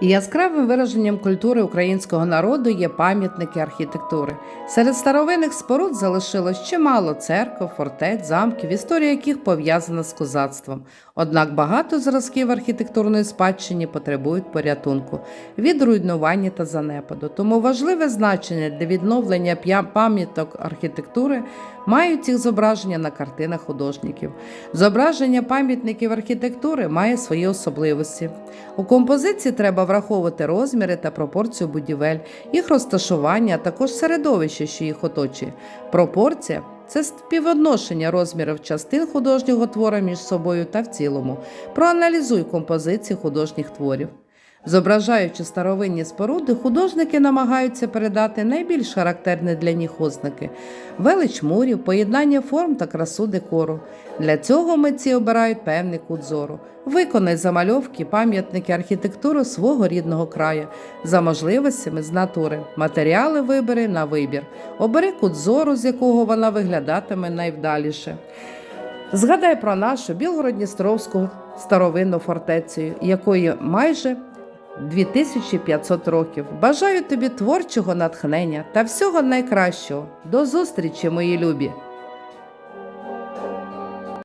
Яскравим вираженням культури українського народу є пам'ятники архітектури. Серед старовинних споруд залишилось чимало церков, фортець, замків, історія яких пов'язана з козацтвом. Однак багато зразків архітектурної спадщини потребують порятунку від руйнування та занепаду. Тому важливе значення для відновлення пам'яток архітектури мають їх зображення на картинах художників. Зображення пам'ятників архітектури має свої особливості. У композиції треба враховувати розміри та пропорцію будівель, їх розташування, а також середовище, що їх оточує. Пропорція це співвідношення розмірів частин художнього твора між собою та в цілому. Проаналізуй композиції художніх творів. Зображаючи старовинні споруди, художники намагаються передати найбільш характерні для них ознаки велич мурів, поєднання форм та красу декору. Для цього митці обирають певний кут зору. Виконай замальовки, пам'ятники архітектури свого рідного краю за можливостями з натури. Матеріали вибери на вибір. Обери кут зору, з якого вона виглядатиме найвдаліше. Згадай про нашу Білгород-Дністровську старовинну фортецю, якої майже 2500 років. Бажаю тобі творчого натхнення та всього найкращого. До зустрічі, мої любі!